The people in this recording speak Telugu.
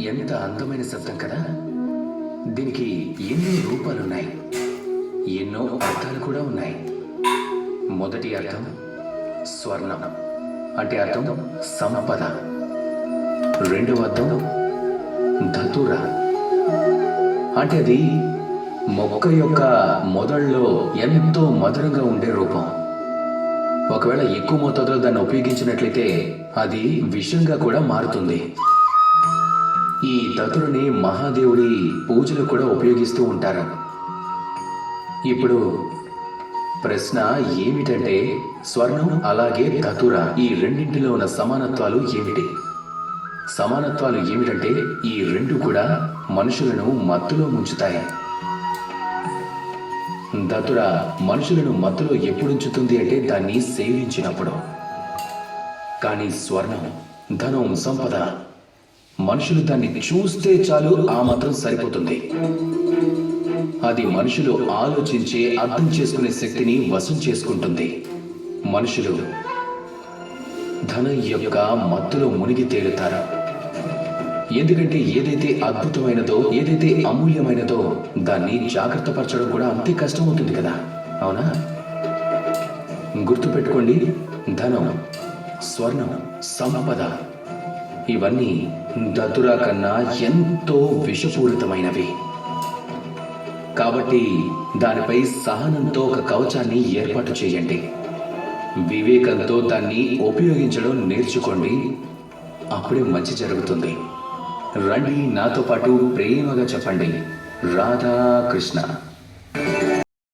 ఎంత అందమైన శబ్దం కదా? దీనికి ఎన్నో రూపాలున్నాయి. ఎన్నో అర్థాలు కూడా ఉన్నాయి. మొదటి అర్థం స్వర్ణం. అంటే అర్థం సంపద రెండవ అర్థం ధతుర. అంటే అది మొక్క యొక్క మొదళ్ళలో ఎంతో మధురంగా ఉండే రూపం. ఒకవేళ ఎక్కువ మోతాదులో దాన్ని ఉపయోగించినట్లయితే అది విషంగా కూడా మారుతుంది. ఈ దతురుని మహాదేవుడి పూజలు కూడా ఉపయోగిస్తూ ఉంటారు. ఇప్పుడు ప్రశ్న ఏమిటంటే స్వర్ణం అలాగే దతుర ఈ రెండింటిలో ఉన్న సమానత్వాలు ఏమిటి? సమానత్వాలు ఏమిటంటే ఈ రెండు కూడా మనుషులను మత్తులో ముంచుతాయి. ధతుర మనుషులను మత్తులో ఎప్పుడు ఉంచుతుంది అంటే దాన్ని సేవించినప్పుడు. కానీ స్వర్ణం ధనం సంపద మనుషులు దాన్ని చూస్తే చాలు ఆ మాత్రం సరిపోతుంది. అది మనుషులు ఆలోచించే అర్థం చేసుకునే శక్తిని వశం చేసుకుంటుంది. మనుషులు ధనం యొక్క మత్తులో మునిగి తేలుతారు. ఎందుకంటే ఏదైతే అద్భుతమైనదో ఏదైతే అమూల్యమైనదో దాన్ని జాగ్రత్త పరచడం కూడా అంతే కష్టమవుతుంది కదా. అవునా? గుర్తుపెట్టుకోండి. ధనం స్వర్ణం సంపద ఇవన్నీ దతురా కన్నా ఎంతో విషపూరితమైనవి. కాబట్టి దానిపై సహనంతో ఒక కవచాన్ని ఏర్పాటు చేయండి. వివేకంతో దాన్ని ఉపయోగించడం నేర్చుకోండి. అప్పుడే మంచి జరుగుతుంది. రండి నాతో పాటు ప్రేమగా చెప్పండి. రాధాకృష్ణ.